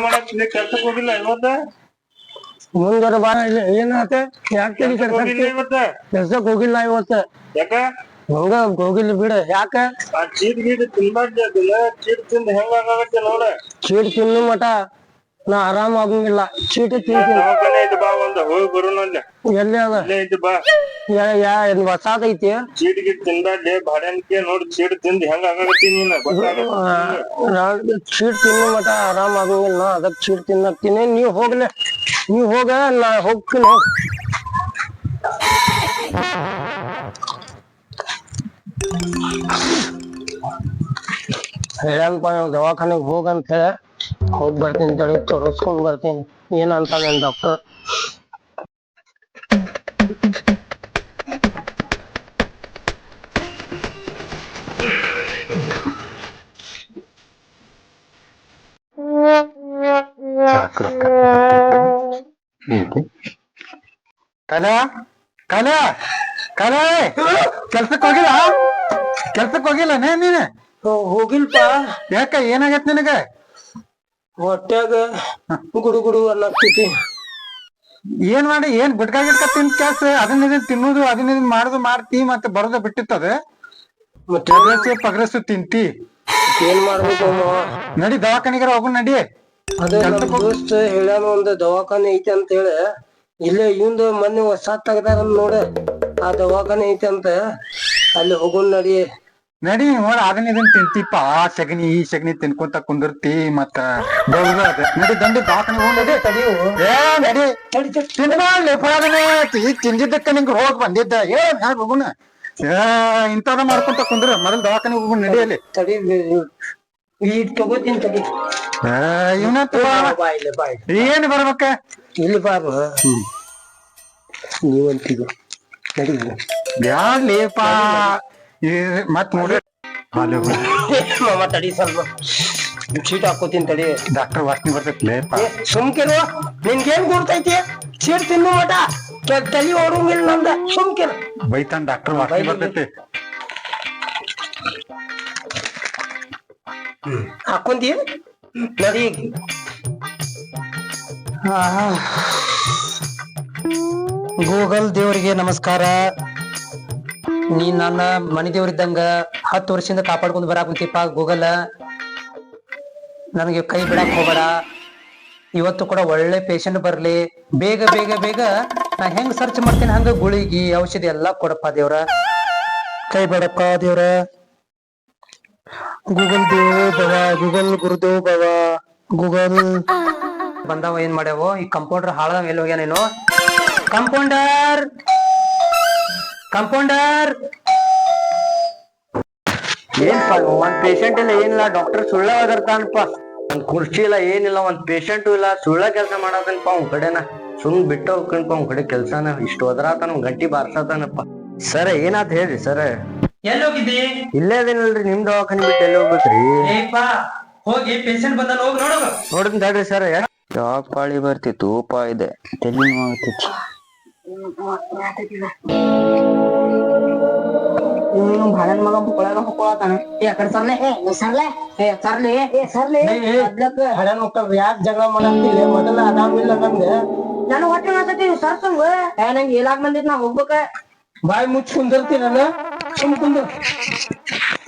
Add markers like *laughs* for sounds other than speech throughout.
ಏನ್ ಮಾಡಕ್ ಕೆಲ್ಸಕ್ ಹೋಗಿಲ್ಲ ಇವತ್ತ? ಮುಂದರ ಬಾ ಏನಾತ ಯಾಕೆ ಕೆಲ್ಸಕ್ ಹೋಗಿಲ್ಲ ಇವತ್ತ? ಕೆಲ್ಸಕ್ ಹೋಗಿಲ್ಲ ಇವತ್ತ. ಯಾಕ? ಹಂಗ ಹೋಗಿಲ್ಲ ಬಿಡ. ಯಾಕ? ಆ ಚೀಟ್ ಗೀಟ್ ತಿನ್ಬಾರ್ದು ಅದನ್ನ ಚೀಟ್ ತಿಂದ ಹೆಂಗ ನೋಡ ಚೀಟ್ ತಿನ್ನು ಮಟ ನಾ ಆರಾಮ್ ಆಗಂಗಿಲ್ಲ. ಚೀಟ್ ತಿಂತೀನಿ ದವಾಖಾನೆ ಐತಿ ಬಾ ಒಂದ್ ಹೋಗಿ ಬರೋಣ ಅಲ್ಲೇ ಎಲ್ಲಿ ಅದ? ಇಲ್ಲೇ ಐತಿ ಬಾ ಯಾ ಯಾ ಏನ್ ಹೊಸಾದ್ ಐತಿ ಚೀಟ್ ಗೀಟ್ ತಿನ್ಬಾರ್ದೆ ಬಾಡ್ಯಾನ್ಕೆ ನೋಡಿ ಚೀಟ್ ತಿಂದ್ ಹೆಂಗ ಆಗಾಗತ್ತಿ ನೀನ್ ಗೊತ್ತಾಗತ್ತೆ ಚೀಟ್ ತಿನ್ನು ಮಟ ಆರಾಮ್ ಆಗಂಗಿಲ್ಲ. ನಾ ಅದಕ್ ಚೀಟ್ ತಿನ್ನಕ್ತೀನಿ ನೀವ್ ಹೋಗ್ಲೆ. ನೀವ್ ಹೋಗ, ನಾ ಹೋಗ್ತೀನಿ. ಹೋಗ್. ಹೇಳಂಪ ನಾವ್ ದವಾಖಾನೆಗ್ ಹೋಗಂತ ಹೇಳ. ಹೋಗ್ ಬರ್ತೀನಿ ತಡಿ ತೋರಿಸ್ಕೊಂಡ್ ಬರ್ತೀನಿ. ಏನಂತ ನನ್ ಡಾಕ್ಟರ್ ಕಲ ಕಲ ಕಲ ಕೆಲ್ಸಕ್ ಹೋಗಿಲ್ಲ? ಕೆಲ್ಸಕ್ ಹೋಗಿಲ್ಲ ನೇ ನೀನ್ ಹೋಗಿಲ್ಪ. ಯಾಕ ಏನಾಗೈತ್ ನಿನಗ? ಹೊಟ್ಯಾಗ ಗುಡು ಗುಡು ಅಲ್ಲಾಗ್ತೈತಿ ಏನ್ ಮಾಡಿ ಏನ್ ಗುಟ್ಕಾ ಗಿಟ್ಕ ತಿನ್ ಕೆಲ್ಸ ಅದನ್ನ ಇದನ್ನ ತಿನ್ನುದು ಅದನ್ನ ಇದನ್ನ ಮಾಡುದು ಮಾಡ್ತಿ ಮತ್ತೆ ಬರೋದ ಬಿಟ್ಟಿತ್ತದ ಪಗ್ರಸ್ಸು ತಿಂತಿ. ಏನ್ ಮಾಡ್ಬೇಕು? ನಡಿ ದವಾಖಾನಿಗಾರ ಹೋಗು ನಡಿ. ಅದೇ ನಮ್ ದೋಸ್ತ ಹೇಳ್ಯಾನ ಒಂದ್ ದವಾಖಾನೆ ಐತಿ ಅಂತ ಹೇಳಿ ಇಲ್ಲೇ ಇವಂದು ಮೊನ್ನೆ ಹೊಸ ತೆಗ್ದಾರ ನೋಡ. ಆ ದವಾಖಾನೆ ಐತಿ ಅಂತ ಅಲ್ಲಿ ಹೋಗೋಣ ನಡಿ. ನಡಿ ನೋಡ ಅದನ್ನ ಇದನ್ನ ತಿಂತಿಪ್ಪ ಆ ಸಗಣಿ ಈ ಸಗಣಿ ತಿನ್ಕೊಂತ ಕುಂದಿರ್ತಿ ಮತ್ತ. ನಡಿ ದಂಡಿ ದವಾಖಾನೆ ಹೋಗಿ ನಡಿ. ತಡಿಯು ಏ ನಡಿ. ಈಗ ತಿಂದಿದ್ದಕ್ಕ ನಿಂಗೆ ಹೋಗಿ ಬಂದಿದ್ದ. ಏ ಮ್ಯಾಗ ಹೋಗುಣ. ಏ ಇಂಥದ ಮಾಡ್ಕೊಂತ ಕುಂದ್ರ. ಮೊದಲು ದವಾಖಾನೆ ಹೋಗುಣ ನಡಿಯಲ್ಲಿ ತಡಿ ಈಗ ತಗೋತೀನಿ ತಡಿ. ಏನ್ ಬರ್ಬೇಕ? ಇಲ್ಲಿ ಬಾರು ನೀವಂತಿದು ನಡಿ ಬ್ಯಾಡ್ಲಿಪ್ಪ ಈ ಮತ್ ನೋಡ್ರಿ ಮಾಮ ತಡಿ ಸ್ವಲ್ಪ. ಸೀಟ್ ಹಾಕೋತೀನಿ ತಡಿ. ಡಾಕ್ಟರ್ ವಾಸನೆ ಬರ್ತೈತ್ಲೇಪ ಏ, ಸುಮ್ಕಿರು. ನಿನ್ಗೇನ್ ಗುರ್ತೈತಿ? ಸೀಟ್ ತಿನ್ನು ಮಟ ತಲಿ ಓಡಂಗಿಲ್ಲ ನಂದ. ಸುಮ್ಕಿರು. ಬೈತಾನ್ ಡಾಕ್ಟರ್ ವಾಸನೆ ಬರ್ತೈತಿ. ಹಾಕೊಂದಿ ನಡಿ. ಗೂಗಲ್ ದೇವರಿಗೆ ನಮಸ್ಕಾರ. ನೀ ನನ್ನ ಮನೆ ದೇವ್ರಿದ್ದಂಗ ಹತ್ತು ವರ್ಷದಿಂದ ಕಾಪಾಡ್ಕೊಂಡು ಬರಾಕುಂತಿಪ್ಪ ಗೂಗಲ್. ನನಗೆ ಕೈ ಬಿಡಕ್ ಹೋಗಬೇಡ. ಇವತ್ತು ಕೂಡ ಒಳ್ಳೆ ಪೇಷಂಟ್ ಬರ್ಲಿ. ಬೇಗ ಬೇಗ ಬೇಗ ನಾ ಹೆಂಗ್ ಸರ್ಚ್ ಮಾಡ್ತೀನಿ, ಹಂಗ ಗುಳಿಗಿ ಔಷಧಿ ಎಲ್ಲಾ ಕೊಡಪ್ಪ ದೇವ್ರ. ಕೈ ಬಿಡಪ್ಪ ದೇವ್ರ. ಗೂಗಲ್ ದೇವ ಗೂಗಲ್ ಗುರುದೇವ್ ಬವ ಗೂಗಲ್. ಬಂದಾವ ಏನ್ ಮಾಡ್ಯಾವ, ಈ ಕಂಪೌಂಡರ್ ಹಾಳ ಎಲ್ಲಿ ಹೋಗ್ಯಾನೇನು ಕಂಪೌಂಡರ್ ಕಂಪೌಂಡರ್ ಏನ್ಪ ಒಂದ್ ಪೇಷಂಟ್ ಇಲ್ಲ ಏನಿಲ್ಲ ಡಾಕ್ಟರ್ ಸುಳ್ಳ ಒದರ್ತಾನಪ್ಪ ಒಂದ್ ಕುರ್ಚಿ ಇಲ್ಲ ಏನಿಲ್ಲ ಒಂದ್ ಪೇಷಂಟ್ ಇಲ್ಲ ಸುಳ್ಳ ಕೆಲಸ ಮಾಡೋದನ್ಪ ಅವ್ನ ಕಡೆನ. ಸುಮ್ ಬಿಟ್ಟ ಹೋಗ್ಕಣಪ್ಪ ಅವ್ನ ಕಡೆ ಕೆಲ್ಸಾನ. ಇಷ್ಟು ಒದರಾತಾನ ನಮ್ ಗಂಟಿ ಬಾರ್ಸತಾನಪ್ಪ. ಸರ ಏನಾತ್ ಹೇಳ್ರಿ ಸರ? ಎಲ್ಲಿ ಹೋಗಿದ್ದಿ ಇಲ್ಲೇ ಅದೇನಲ್ರಿ ನಿಮ್ ದವಾಖಾನೆ ಬಿಟ್ಟು ಎಲ್ಲಿ ಹೋಗ್ಬೇಕ್ರಿ? ಏಪ್ಪ ಹೋಗಿ ಪೇಷಂಟ್ ಬಂದಲ್ಲ ಹೋಗಿ ನೋಡು ನೋಡಿದ್ ತಡ್ರಿ ಸರ್. ಯಾವ ಪಾಳಿ ಬರ್ತಿತ್ತು ಉಪ ಇದೆ. ತಲೆ ಕಡೆ ಸರ್ಲೆ ಏ ಸರ್ಲೆ ಏ ಸರ್ಲೆ ಏ ಸರ್ಲೆ ಹಳೆ ಮಕ್ಕಳು ಯಾಕೆ ಜಗಳ ಮಾಡಂತಿಲ್ಲ ಮೊದಲ ಅದಾಮಿಲ್ಲ ನಮ್ಗೆ ನಾನು ಹೊಟ್ಟೆ ಮಾಡ್ತೈತಿ ಸರ್ಸಂಗ ಏ ನಂಗೆ ಏಲಾಗ್ ಬಂದಿತ್ ನಾ ಹೋಗ್ಬೇಕ ಬಾಯಿ ಮುಚ್ಚಿ ಕುಂದಿರ್ತೀನಲ್ಲ ಸುಮ್ ಕುಂದ್ರ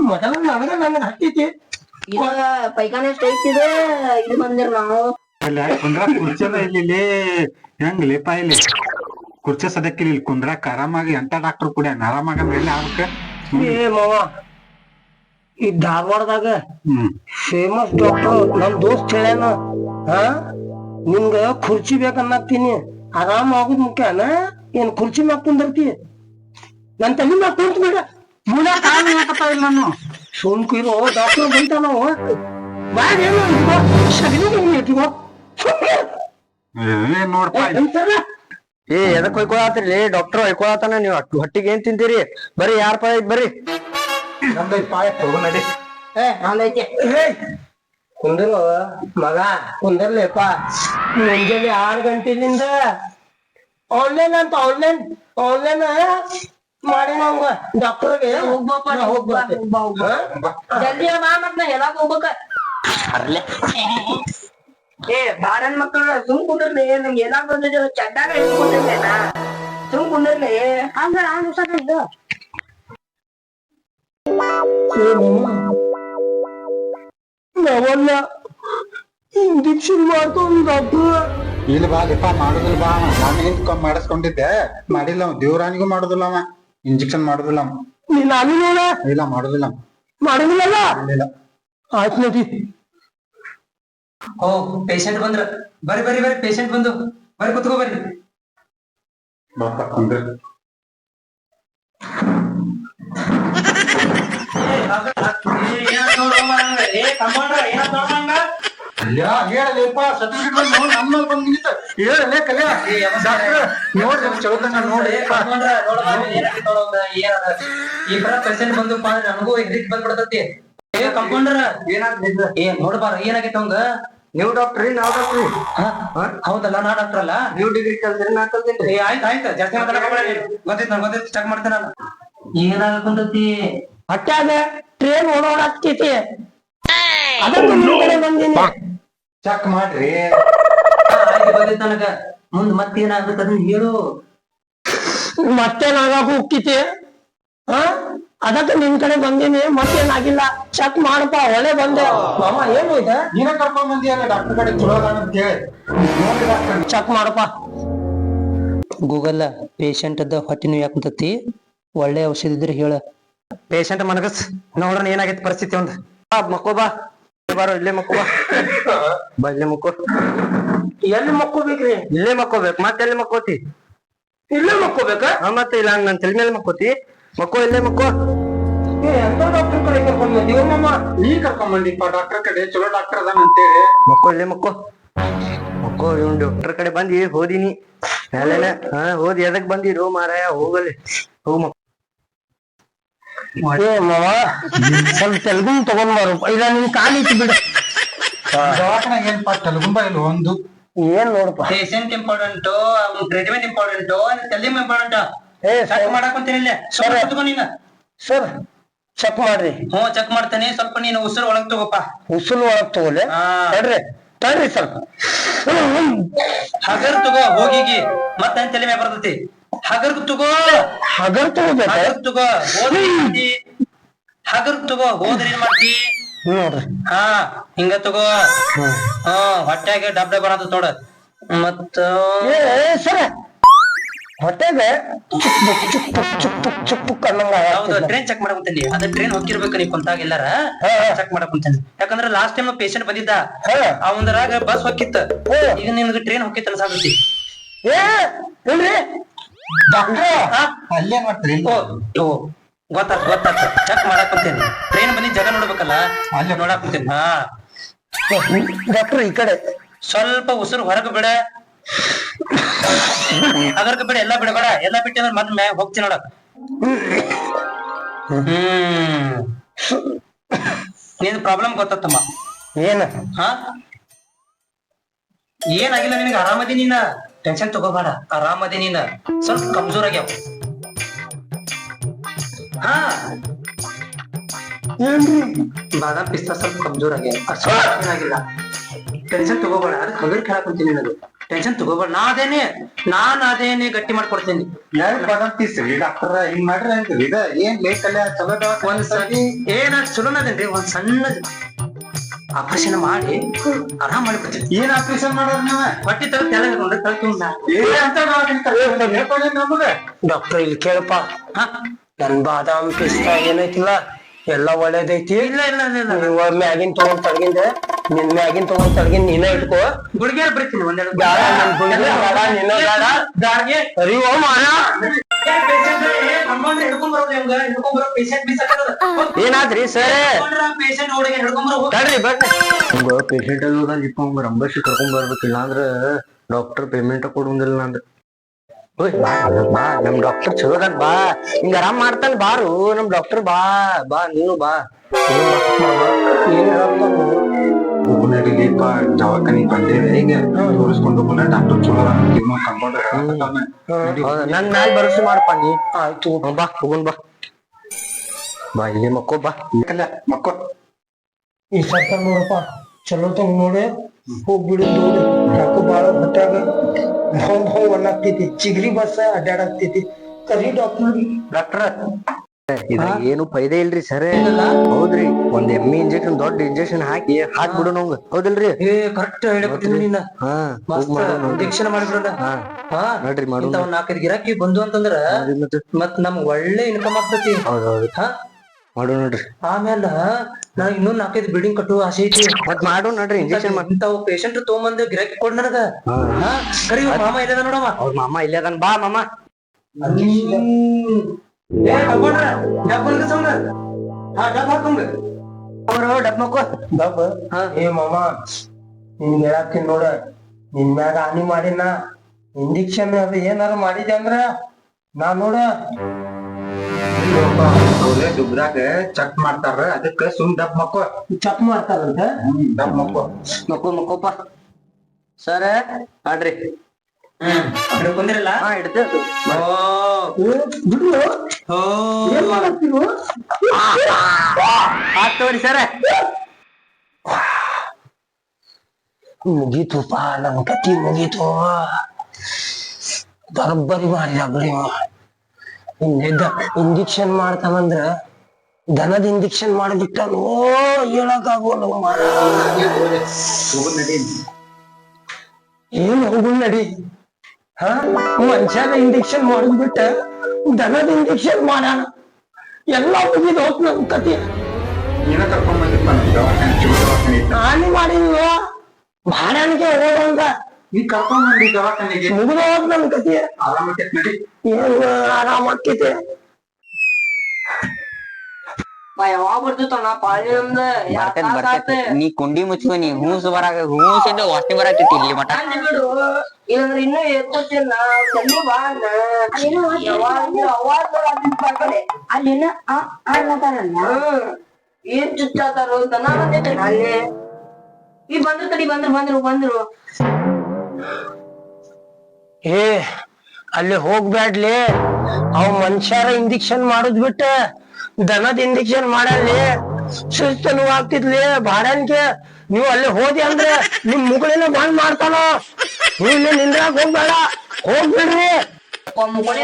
ಮೊದಲ ನನಗ ನನಗೆ ಹತ್ತಿತಿ ಇವಾಗ ಪೈಖಾನೆ ಎಷ್ಟು ಇದೆ ಇದು ಬಂದಿರ್ ನಾವು ಅಲ್ಲಿ ಕುಂದ್ರ ಕುರ್ಚಿ ಇಲ್ಲಿ ಹೆಂಗ್ ಲೇಪ ಕುರ್ಚಿ ಸದಕ್ಕೆ ಇಲ್ಲಿ ಕುಂದ್ರಾಕ ಆರಾಮಾಗಿ ಎಂತ ಡಾಕ್ಟರ್ ಕೂಡ ಆರಾಮಾಗ ಎಲ್ಲಿ ಆಗ್ಬೇಕ? ಏ ಮಾವ ಈ ಧಾರವಾಡದಾಗ ಫೇಮಸ್ ಡಾಕ್ಟರ್ ನಮ್ ದೋಸ್ತ್ ಹೇಳ್ಯಾನ ಹಾ ನಿಮ್ಗ ಕುರ್ಚಿ ಬೇಕನ್ನತ್ತೀನಿ ಆರಾಮ ಆಗುದ್ ಮುಖ್ಯನ? ಏನ್ ಕುರ್ಚಿ ಮ್ಯಾಗ ಕುಂದಿರ್ತಿ? ನನ್ ತಲೆ ಮ್ಯಾಗ ಕುಂತ ಬೇಡ. ಮೂಲ ಕಾರಣ ಇರೋ ಇಲ್ಲ ನಾನು? ಡಾಕ್ಟರ್ ಬಂತ ನಾವು ಏನು ಇಟ್ಕೋ ಸಗಣಿ ಬಗ್ನಿ ಇಟ್ಕೋ ಸುಮ್ನೆ ಏ ನೋಡಪ್ಪ ಎಂತಾರ? ಏ ಎದಕ್ ಹೊಯ್ಕೊಳತ್ರಿ? ಡಾಕ್ಟರ್ ಹೊಯ್ಕೊಳತಾನ ನೀವ್. ಅಟ್ಟು ಹೊಟ್ಟಿಗೆ ಏನ್ ತಿಂತೀರಿ? ಬರೀ ಯಾರ ಪಾಯ ಬರ್ರಿ ನಮ್ದು ಪಾಯ ತಗೋ ನಡಿ. ಏ ಕುಂದಿರೋ ಮಗ ಕುಂದರ್ಲೇಪ. ಮುಂಜಾನೆ ಆರು ಗಂಟೆಲಿಂದ ಆನ್ಲೈನ್ ಅಂತ ಆನ್ಲೈನ್ ಆನ್ಲೈನ್ ಮಾಡಿ ನಂಗ ಡಾಕ್ಟರ್ಗೆ ಹೋಗ್ಬಪ್ಪ ಹೋಗ್ಬಾ, ಹೋಗ್ಬಾ, ಹೋಗ್ಬಾ. ಜಲ್ದಿ ಬಾ ಮತ್ ನಾ ಎಲ್ಲಾಗ ಹೋಗ್ಬೇಕ. *laughs* ಏ ಬಾರನ್ ಮಕ್ಕಳು ಸುಮ್ ಕುಂದ್ರಲಿ ನಂಗೆ ಏನಾಗ್ತದೆ ಚಡ್ಡಾಗ ಹಿಡ್ಕೊಂಡಿರ್ಲಿ ನಾ ಸುಮ್ ಕುಂದ್ರಲಿ. ಹಂಗ ನಾನು ಇದು ನಾವಲ್ಲ ಇಂಜೆಕ್ಷನ್ ಮಾಡ್ಕೊಂಡು ಡಾಕ್ಟರ್ ಇಲ್ಲಿ ಬಾ ಲಿಪ್ಪ ಮಾಡುದಿಲ್ಲ ಬಾ ನಾನು ಹಿಂದ್ ಮಾಡಿಸ್ಕೊಂಡಿದ್ದೆ. ಮಾಡಿಲ್ಲ ಅವ. ದೇವ್ರಾನಿಗೂ ಮಾಡುದಿಲ್ಲ ಅವ. ಇಂಜೆಕ್ಷನ್ ಮಾಡುದಿಲ್ಲ ಅವ. ನೀನ್ ನಾನು ನೋಡ ಇಲ್ಲ ಮಾಡುದಿಲ್ಲ ಮಾಡುದಿಲ್ಲ ಆಯ್ತು ನೋಡಿ. ಓ ಪೇಷಂಟ್ ಬಂದ್ರ ಬರ್ರಿ ಬರ್ರಿ ಬರ್ರಿ ಪೇಷಂಟ್ ಬಂದು ಬರ್ರಿ ಕುತ್ಕೋ ಬರ್ರಿ ಬಾಪ ಕುಂದ್ರ ಹೇಳಲಿಪ್ಪ ಸರ್ಟಿಫಿಕೇಟ್ ನಮ್ಮ ಬಂದು ನಿಂತ ಹೇಳಲೇ ಕಲ್ಯ ಡಾಕ್ಟರ್ ನೋಡ್ರಿ ಚೌದಂಗ ನೋಡಿ ಈ ತರ ಪೇಷಂಟ್ ಬಂದು ನನಗೂ ಹೆದರಿಕೆ ಬಂದ್ಬಿಡ್ತತಿ ಏ ಕಂಪೌಂಡರ್ ಏ ನೋಡ್ಬಾರ ಏನಾಗೈತೆ ಅವಂಗ? ನೀವು ಡಾಕ್ಟ್ರಿ ನಾವ್ ಡಾಕ್ಟ್ರಿ? ಹೌದಲ್ಲ ನಾ ಡಾಕ್ಟರ್ ಅಲ್ಲ? ನೀವು ಡಿಗ್ರಿ ಕಲ್ತಿರಿ ನಾ ಕಲ್ತೀನಿ ಏ ಆಯ್ತು ಆಯ್ತು. ಜಾಸ್ತಿ ಮಾತಾಡಕ್ ಗೊತ್ತಿತ್ತು ನಾನು. ಗೊತ್ತಿತ್ತು ಚೆಕ್ ಮಾಡ್ತೇನೆ ನಾನು. ಏನಾಗತ್ತಂತತಿ ಟ್ರೇನ್ ಓಡೋಡಾಕ್ತೈತಿ ಅದಕ್ಕೆ ನಿಮ್ ಕಡೆ ಬಂದೀನಿ. ಚೆಕ್ ಮಾಡ್ರಿ. ಆಯ್ತು ಗೊತ್ತಿತ್ತು ನನಗ. ಮುಂದ್ ಮತ್ತೇನಾಗುತ್ತೆ ಅದನ್ನ ಹೇಳು. ಮತ್ತೇನಾಗಾಕ ಹೋಗ್ತೈತಿ? ಹ? ಅದಕ್ಕೆ ನಿನ್ ಕಡೆ ಬಂದೀನಿ ಮತ್ತೇನಾಗಿಲ್ಲ ಚೆಕ್ ಮಾಡಪ್ಪ ಒಳ್ಳೆ ಬಂದೆ. ಮಾಮ ಏನು ಇದೆ? ನೀನ ಕರ್ಕೊಂಡ್ ಬಂದಿಯಲ್ಲ ಡಾಕ್ಟರ್ ಕಡೆ ಚಲೋ ಅದಾನ ಅಂತ ಹೇಳಿ ನೋಡಿ ಡಾಕ್ಟರ್ ಚೆಕ್ ಮಾಡಪ್ಪ. ಗೂಗಲ್ ಪೇಷಂಟ್ ಅದ ಹೊಟ್ಟೆ ನೋವು ಯಾಕಂತತಿ ಒಳ್ಳೆ ಔಷಧ ಇದ್ರೆ ಹೇಳ. ಪೇಷಂಟ್ ಮನಗಸ್ ನೋಡೋಣ ಏನಾಗೈತಿ ಪರಿಸ್ಥಿತಿ ಒಂದ್. ಬಾ ಮಕ್ಕೋ ಬಾ. ಬಾರೋ ಇಲ್ಲೇ ಮಕ್ಕೋ ಬಾ. ಬಾ ಇಲ್ಲೇ ಮಕ್ಕೋ. ಎಲ್ಲಿ ಮಕ್ಕೋಬೇಕ್ರಿ ಇಲ್ಲೇ ಮಕ್ಕೋಬೇಕು ಮತ್ತೆ ಎಲ್ಲಿ ಮಕ್ಕೋತಿ? ಇಲ್ಲೇ ಮಕ್ಕೋಬೇಕಾ ಮತ್ತೆ ಇಲ್ಲ ನನ್ ತಲೆ ಮೇಲೆ ಮಕ್ಕೋತಿ? ಮಕ್ಕೋ ಇಲ್ಲೇ ಮಕ್ಕೋ. ಎಂತ ಡಾಕ್ಟರ್ ಕಡೆ ಕರ್ಕೊಂಡ್ ಬಂದೀವ ಮಾಮ. ನೀ ಕರ್ಕೊಂಡ್ ಬಂದಿಪ್ಪ ಡಾಕ್ಟರ್ ಕಡೆ. ಚಲೋ ಡಾಕ್ಟರ್ ಅದಾನ ಅಂತೇಳಿ. ಮಕ್ಕೋ ಇಲ್ಲೇ ಮಕ್ಕೋ. ಮಕ್ಕೋ ಇವ್ನ್ ಡಾಕ್ಟರ್ ಕಡೆ ಬಂದಿ ಹೋದಿನಿ. ಮೇಲೆನೆ ಹಾ ಹೋದಿ ಎದಕ್ ಬಂದಿರು ಮಾರಾಯ? ಹೋಗಲಿ. ಹೋಗ್ ಮಕ್ಕೋ. ಏ ಮಾವ ಸ್ವಲ್ಪ ತೆಲುಗು ತಗೊಂಡ್ ಬಾರು ಇಲ್ಲ ನಿನ್ ಕಾಲಿ ಇಟ್ಟು ಬಿಡು. ದವಾಖಾನೆ ಏನ್ಪ ತೆಲುಗುಂಬ ಇಲ್ಲ ಒಂದು. ಏನ್ ನೋಡಪ್ಪ? ಪೇಷಂಟ್ ಇಂಪಾರ್ಟೆಂಟ್ ಟ್ರೀಟ್ಮೆಂಟ್ ಇಂಪಾರ್ಟೆಂಟ್ ತಲೆ ಇಂಪಾರ್ಟೆಂಟ್ ಏ ಚೆಕ್ ಸ್ವಲ್ಪ ಕುತ್ಕೋ ನೀನು. ಸರ್ ಚೆಕ್ ಮಾಡ್ರಿ. ಹ್ಞೂ ಚೆಕ್ ಮಾಡ್ತೇನೆ. ಸ್ವಲ್ಪ ನೀನು ಉಸಿರು ಒಳಗ್ ತಗೋಪ್ಪ. ಉಸುಲು ಒಳಗ್ ತಗೋಲೆ? ಹಾ. ತಡ್ರಿ ತಡ್ರಿ ಸ್ವಲ್ಪ. ಹಗರ್ ತಗೋ ಹೋಗಿಗಿ ಮತ್ತೆ ತಲೆ ಮ್ಯಾಗ ಬರ್ತೈತಿ? ಹಗರ್ ತಗೋ. ಹಗರ್ ತಗೋಬೇಕ? ಹಗರ್ ತಗೋ. ಹೋದ್ರೆ ಏನ್ ಮಾಡ್ತಿ? ಹಗರ್ ತಗೋ. ಹೋದ್ರೆ ಏನ್ ಮಾಡ್ತಿ? ನೋಡ್ರಿ. ಹಾ ಹಿಂಗ ತಗೋ. ಹಾ ಹೊಟ್ಯಾಗ ಡಬ್ ಡಬ್ ಬರತ್ತ ನೋಡ ಮತ್ತ ಏ ಸರ. ಹೊಟ್ಟೆಗೆ. ಟ್ರೈನ್ ಚೆಕ್ ಮಾಡಕೊಂತೀನಿ ಅದ ಟ್ರೈನ್ ಹೋಗಿರ್ಬೇಕು ನೀ ಕುಂತಾಗ ಎಲ್ಲಾರ? ಹಾ, ಹಾ. ಚೆಕ್ ಮಾಡಕೊಂತೀನಿ ಯಾಕಂದ್ರ ಲಾಸ್ಟ್ ಟೈಮ್ ಪೇಷಂಟ್ ಬಂದಿದ್ದ. ಆ ಅವಂದ್ರಾಗ ಬಸ್ ಹೋಗಿತ್ತು. ಈಗ ನಿಮ್ಗೆ ಟ್ರೈನ್ ಹೊಕ್ಕಿತ್ತ ಅನ್ಸಾಕತ್ತಿ. ಏ ಇಲ್ರಿ? ಡಾಕ್ಟ್ರ ಹಾ. ಅಲ್ಲೇ ಮಾಡ್ತೀರಿ ಓ ಓ ಗೊತ್ತಾತ ಗೊತ್ತಾತ. ಚೆಕ್ ಮಾಡಾಕಂತೀನಿ ಟ್ರೈನ್ ಬಂದಿ ಜಾಗ ನೋಡ್ಬೇಕಲ್ಲ? ಅಲ್ಲೇ. ನೋಡಾಕಂತೀನಿ ಹಾ. ಡಾಕ್ಟ್ರ್ ಈ ಕಡೆ. ಸ್ವಲ್ಪ ಉಸಿರು ಹೊರಗೆ ಬಿಡ. ಅದರ್ಕ ಬಿಡ ಎಲ್ಲಾ ಬಿಡಬೇಡ ಎಲ್ಲಾ ಬಿಟ್ಟಿ ಅಂದ್ರೆ ಮತ್ತೆ ಮ್ಯಾಗ ಹೋಗ್ತೀನಿ ನೋಡ. ಹ್ಮ್. ನಿನ್ ಪ್ರಾಬ್ಲಮ್ ಗೊತ್ತತ್ತಮ್ಮ. ಏನ? ಹಾ? ಏನಾಗಿಲ್ಲ ನಿನಗೆ? ಆರಾಮದಿ ನೀನ? ಟೆನ್ಷನ್ ತಗೋಬೇಡ. ಆರಾಮದಿ ನೀನ. ಸ್ವಲ್ಪ ಕಮ್ಜೋರ್ ಆಗ್ಯಾವ ಹಾ ಬಾದಾಮ್ ಪಿಸ್ತಾ ಸ್ವಲ್ಪ ಕಮ್ಜೋರ್ ಆಗ್ಯಾವ ಅಷ್ಟ್ ಏನಾಗಿಲ್ಲ. ಟೆನ್ಷನ್ ತಗೋಬೇಡ. ಅದಕ್ಕೆ ಹಗರ್ ಕೇಳಾಕೊಂತೀನಿ ನಿನಗೆ. ಟೆನ್ಷನ್ ತಗೋಬೇಡ. ನಾ ಅದೇನೆ ನಾನ್ ಅದೇನೆ ಗಟ್ಟಿ ಮಾಡ್ಕೊಡ್ತೀನಿ. ಯಾರು ಬದಂತೀಸ್ರಿ ಡಾಕ್ಟರ್ ಹಿಂಗ್ ಮಾಡ್ರಿ ಅಂತ ಇದ ಏನ್ ಲೇಟ್ ಅಲ್ಲ ಚಲೋ ಒಂದ್ ಸತಿ ಏನ ಚಲೋನ ಅದೇನ್ರಿ? ಒಂದ್ ಸಣ್ಣ ಆಪರೇಷನ್ ಮಾಡಿ ಆರಾಮ್ ಮಾಡ್ಬಿಡ್ತೀನಿ. ಏನ್ ಆಪರೇಷನ್ ಮಾಡೋರ್ ನೀವ? ಹೊಟ್ಟಿ ತಗ ತೆಳಗ ನೋಡ್ರಿ ತಳ್ಕೊಂಡ ಏ ಅಂತ ದವಾಖಾನೆ ಕರ್ಕೊಂಡ್ ಬಂದ್ರಿ? ನಮಗ. ಡಾಕ್ಟರ್ ಇಲ್ಲಿ ಕೇಳಪ್ಪ. ನನ್ ಬಾದಾಮ್ ಪಿಸ್ತಾ ಏನೈತಿಲ್ಲ? ಎಲ್ಲ ಒಳ್ಳೇದೈತಿ. ಇಲ್ಲ ಇಲ್ಲ ಇಲ್ಲ ಮ್ಯಾಗಿನ್ ತಗೊಂಡ್ ತಡಗಿಂದ ನಿನ್ ಮ್ಯಾಗಿನ್ ತಗೊಂಡ್ ತಡಗಿಂದ ನೀನೇ ಇಟ್ಕೋ. ಗುಡ್ಗೆ ಬರ್ತೀನಿ ಒಂದೆರಡು ಬ್ಯಾಡ ನನ್ ಗುಳ್ಗೆ ಬೇಡ ನಿನ್ನ ಬೇಡ ಗಾಡ್ಗೆ ಅರಿ ಓ ಮಾಯ ಏನಾದ್ರಿ ಸರ್? ಪೇಷಂಟ್ ಹುಡುಗಿ ಹಿಡ್ಕೊಂಬರೋ ತಡ್ರಿ ಬರ್ರಿ. ಹಂಗ ಪೇಷಂಟ್ ಅಲ್ಲಿ ಇಪ್ಪ ಹಂಗ ರಂಬಸಿ ಕರ್ಕೊಂಡ್ ಬರ್ಬೇಕಿಲ್ಲ ಅಂದ್ರ ಡಾಕ್ಟರ್ ಪೇಮೆಂಟ್ ಕೊಡುದಿಲ್ಲ ನಂದು. ಓಯ್ ಬಾ ನಮ್ಮ ನಮ್ ಡಾಕ್ಟರ್ ಚಲೋ ಅದ ಬಾ. ಹಿಂಗ ಆರಾಮ್ ಮಾಡ್ತಾನ ಬಾರು. ನಮ್ ಡಾಕ್ಟರ್ ಬಾ ಬಾ ನೀನು ಬಾ. ನೀನು ಬಾ. ಏನ್ ನಡಿಲಿಪ್ಪ ದವಾಖಾನಿಗ್ ಬಂದೇವೆ ಈಗ ತೋರಿಸ್ಕೊಂಡು ಹೋಗೋಣ ಡಾಕ್ಟರ್ ಚಲೋ ಕಂಪೌಂಡರ್ ನನ್ ಮ್ಯಾಲ ಭರೋಸೆ ಮಾಡಪ್ಪ ನೀ ಆಯ್ತು ಬಾ ಹೋಗೋಣ ಬಾ ಬಾ ಇಲ್ಲಿ ಮಕ್ಕೋ ಬಾ ಮಕ್ಕೋ ಈ ಸರ್ತ ನೋಡಪ್ಪ ಚಲೋ ತಂಗ ನೋಡಿ ಹೋಗ್ಬಿಡು ನೋಡಿ ಯಾಕೋ ಬಾಳ ಹೊಟ್ಟಾಗ ಹೊಂದ್ ಹೊಂದ್ ಒಣ್ಣಾಗ್ತೈತಿ ಚಿಗ್ರಿ ಬಸ್ ಅಡ್ಡಾಡಾಗ್ತೈತಿ ಕರಿ ಡಾಕ್ಟರ್ ಡಾಕ್ಟರ್ ಇದ್ರಾಗ ಏನು ಫೈದೆ ಇಲ್ರಿ ಸರ್. ಹೌದ್ರಿ. ಒಂದ್ ಎಮ್ಮಿ ಇಂಜೆಕ್ಷನ್ ದೊಡ್ಡ ಇಂಜೆಕ್ಷನ್ ಹಾಕಿ ಹಾಕ್ಬಿಡು ನಂಗ ಹೌದಲ್ರಿ? ಏ ಕರೆಕ್ಟ್ ಹೇಳ್ಬಿಟ್ಟಿನಿ ನೀನ. ಹಾ ಇಂಜೆಕ್ಷನ್ ಮಾಡಿಬಿಡೋಣ. ಹಾ ನೋಡ್ರಿ ಮಾಡು ನಾಲ್ಕೈದು ಗಿರಾಕಿ ಬಂದು ಅಂತಂದ್ರ ಮತ್ ನಮ್ಗ್ ಒಳ್ಳೆ ಇನ್ಕಮ್ ಆಗ್ತತಿ. ಹಾ? ಮಾಡು ನೋಡ್ರಿ. ಆಮೇಲೆ ನಾ ಇನ್ನೊಂದ್ ನಾಲ್ಕೈದು ಬಿಲ್ಡಿಂಗ್ ಕಟ್ಟುವ ಆಸೆ ಐತಿ. ಮತ್ ಮಾಡು ನೋಡ್ರಿ ಇಂಜೆಕ್ಷನ್ ಇಂತಾವ್ ಪೇಷಂಟ್ ತಗೊಂಬಂದ್ ಗಿರಾಕಿ ಕೊಡ್ ನನಗ. ಹಾ. ಕರಿ ಮಾಮ ಇಲ್ಲದ ನೋಡಮ್ಮ ಅವ್ರ ಮಾಮ ಇಲ್ಲೇ ಅದಾನ ಬಾ ಮಾಮ. ಏ ಮಾಮ ನಿನ್ ಹೇಳಾಕ್ತೀನಿ ನೋಡ. ನಿನ್ ಮ್ಯಾಗ ಹಾನಿ ಮಾಡಿನ ಇಂಜೆಕ್ಷನ್ ಅದು ಏನಾರ ಮಾಡಿದೆ ಅಂದ್ರ? ನಾ ನೋಡ. ಅವ್ರೆ ದುಬ್ರಾಗ ಚಕ್ ಮಾಡ್ತಾರ. ಅದಕ್ಕ ಸುಮ್ ಡಬ್ ಮಕ್ಕೋ ಚಕ್ ಮಾಡ್ತಾರಂತ? ಡಬ್ ಮಕ್ಕೋ ಮಕ್ಕೋ ಮಕ್ಕೋಪ ಸರ ಮಾಡ್ರಿ ಹಿಡ್ಕೊಂಡಿರಲ್ಲ ಹಿಡ್ದು. ಸರ್. ಮುಗೀತುಪ್ಪ ನಮ್ ಕತಿ ಮುಗೀತು. ಬರಬ್ಬರಿ ಮಾಡಿದ ಬಿಡಿ ಇನ್ನೆದ್ದ ಇಂಜೆಕ್ಷನ್ ಮಾಡ್ತಾನಂದ್ರ ದನದ ಇಂಜೆಕ್ಷನ್ ಮಾಡಿಬಿಟ್ಟನು ಹೇಳಕ್ ಆಗೋಲ್ಲ ಏನು ಏನ್ ಹೋಗು ನಡಿ? ಹ? ಮನುಷ್ಯನ ಇಂಜೆಕ್ಷನ್ ಮಾಡಿದ್ಬಿಟ್ಟ ದನದ ಇಂಜೆಕ್ಷನ್ ಮಾಡ್ಯಾನ ಎಲ್ಲ ಮುಗಿದ ಹೋತ್ ನಮ್ ಕತಿ. ನೀನ ಕರ್ಕೊಂಡ್ ಬಂದಿಪ್ಪ ನಮ್ ದವಾಖಾನೆ ಚಲೋ ದವಾಖಾನೆ ಐತಿ. ಹಾನಿ ಮಾಡಿದ್ವ ಮಾಡ್ಯಾನಿಗೆ ಹೋಗಂಗ. ನೀ ಕರ್ಕೊಂಡ್ಬಂದಿ ದವಾಖಾನೆಗೆ? ಮುಗಿದ ಹೋತ್ ನಮ್ ಕತಿ. ಆರಾಮ ಆರಾಮ ಏನ್ ಆಕ್ಕೈತಿ ಬರ್ತೇನೆ ನೀ ಕುಂಡಿ ಮುಚ್ಕೊ ನೀ ಹೂಸ್ ಬರಾಕ ಹೂಸಿಂದ ವಾಸನೆ ಬರಾಕೈತಿ ಇಲ್ಲಿ ಹ್ಮ್. ಏನ್ ಚುಚ್ಚಾತಾರೋ ಅಲ್ಲಿ. ಈ ಬಂದ್ರು ತಡಿ ಬಂದ್ರು ಬಂದ್ರು ಬಂದ್ರು. ಏ ಅಲ್ಲಿ ಹೋಗ್ಬ್ಯಾಡ್ಲಿ. ಅವ್ ಮನುಷ್ಯರ ಇಂಜೆಕ್ಷನ್ ಮಾಡುದ್ ಬಿಟ್ಟ. ದನದ ಇಂಜೆಕ್ಷನ್ ಮಾಡಲ್ಲಿ? ಸುಸ್ತಲು ಆಗ್ತಿದ್ಲಿ ಬಾರನ್ಗೆ ನೀವು ಅಲ್ಲಿ ಹೋದಿ ಅಂದ್ರೆ ನಿಮ್ ಮುಗಳಿನ ಬಂದ್ ಮಾಡ್ತಾನ? ನೀವು ಇಲ್ಲಿ ನಿಂದ್ರಾಗ ಹೋಗ್ಬೇಡ. ಹೋಗ್ಬಿಡ್ರಿ. ಒಳ್ಳೆ